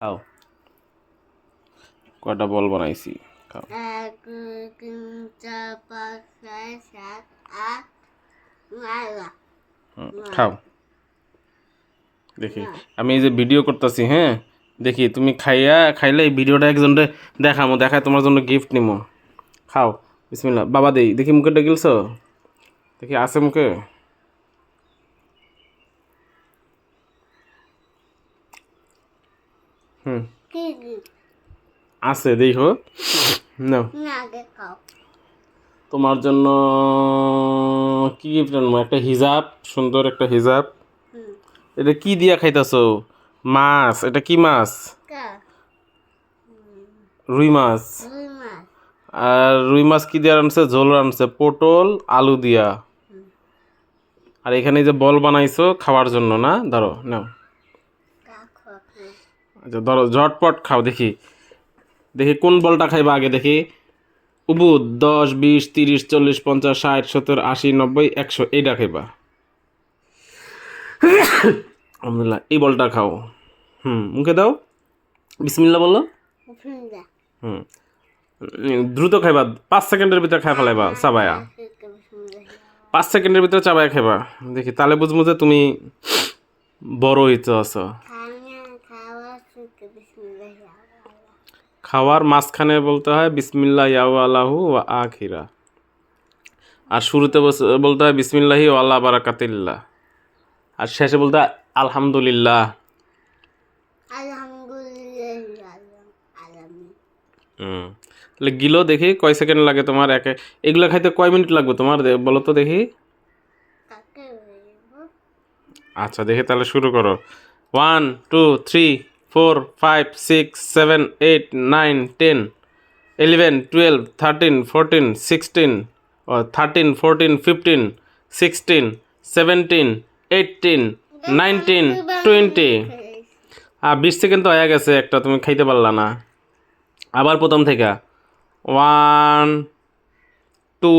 খাও। কয়টা বল বানাইছি? খাও। এক তিন চার পাঁচ ছয় সাত আট হুম, খাও। দেখি। আমি এই যে ভিডিও করতেছি হ্যাঁ? দেখি তুমি খাইয়া খাইলে এই ভিডিওটা একজনকে দেখামো দেখায় তোমার জন্য গিফট নিমো। খাও। বিসমিল্লা বাবা দেই দেখি মুখে ডেকিলছ দেখি আছে মুখে? হুম। আছে দেখো। নাও। তোমার জন্য কি গিফট আনব? একটা হিজাব সুন্দর একটা হিজাব। এটা কি দিয়া খাইতাছো? মাছ এটা কি মাছ? রুই মাছ। আর রুই মাছ কি দিয়ে আনছে? ঝোল আনছে। পটল আলু দিয়া। আর এখানে যে বল বানাইছো খাওয়ার জন্য না? ধরো নাও। আচ্ছা ধরো ঝটপট খাও দেখি। দেখি কোন বলটা খাইবা আগে দেখি। উবুদ দশ বিশ তিরিশ চল্লিশ পঞ্চাশ ষাট সত্তর আশি নব্বই একশো এইটা খাইবা। আলহামদুলিল্লাহ এই বলটা খাও। হুম মুখে দাও। বিসমিল্লা বলো হুম। দ্রুত খাইবা পাঁচ সেকেন্ডের ভিতরে খাই ফেলাইবা চাবায়া। পাঁচ সেকেন্ডের ভিতরে চাবায়া খাইবা। দেখি তাহলে বুঝব যে তুমি বড় হইতে আছো। খাওয়ার মাঝখানে বলতে হয় বিসমিল্লাহ ইয়াউ আল্লাহু ওয়া আখিরা। আর শুরুতে বলতে হয় বিসমিল্লাহি ওয়াল্লাহ বারাকাতিল্লাহ। আর শেষে বলতে হয় আলহামদুলিল্লাহ। আলহামদুলিল্লাহ হুম। তাহলে গিলো দেখি কয় সেকেন্ড লাগে তোমার একে এগুলো খাইতে কয় মিনিট লাগবে তোমার বলো তো দেখি? আচ্ছা দেখে তাহলে শুরু করো। One two three four, five, six, seven, eight, nine, ten, eleven, twelve, thirteen, fourteen, sixteen, ও thirteen, fourteen, fifteen, sixteen, seventeen eighteen nineteen, twenty. আর বিশ সেকেন্ড তো হয়ে গেছে, একটা তুমি খাইতে পারলা না। আবার প্রথম থেকে। One, two,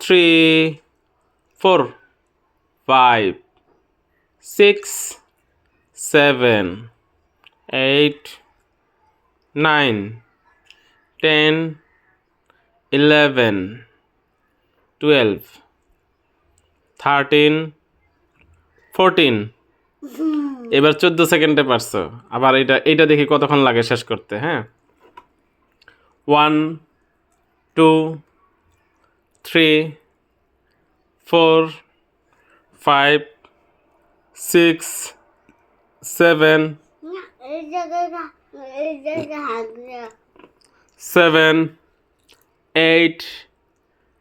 three, four, five, six seven eight nine ten eleven twelve thirteen fourteen এবার চোদ্দ সেকেন্ডে পারছ। আবার এটা এইটা দেখি কতক্ষণ লাগে শেষ করতে হ্যাঁ? One two three four five six হাগরা seven eight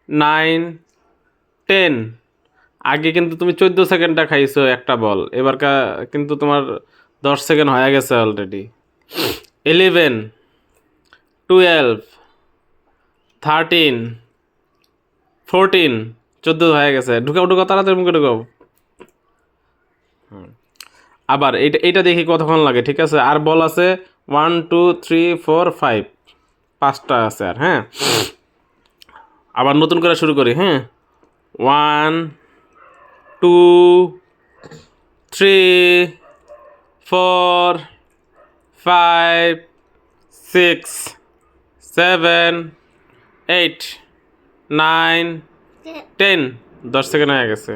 nine ten আগে কিন্তু তুমি চোদ্দ সেকেন্ডটা খাইছো একটা বল। এবার কিন্তু তোমার দশ সেকেন্ড হয়ে গেছে already eleven twelve thirteen fourteen চোদ্দ হয়ে গেছে। ঢুকাও ঢুকাও, তাড়াতাড়ি মুখে ঢুকাও। হুম। আবার এইটা এইটা দেখি কতক্ষণ লাগে, ঠিক আছে? আর বল আছে one two three four five পাঁচটা আছে আর হ্যাঁ? আবার নতুন করে শুরু করি হ্যাঁ? One two three four five six seven eight nine ten দশ সেকেন্ড হয়ে গেছে।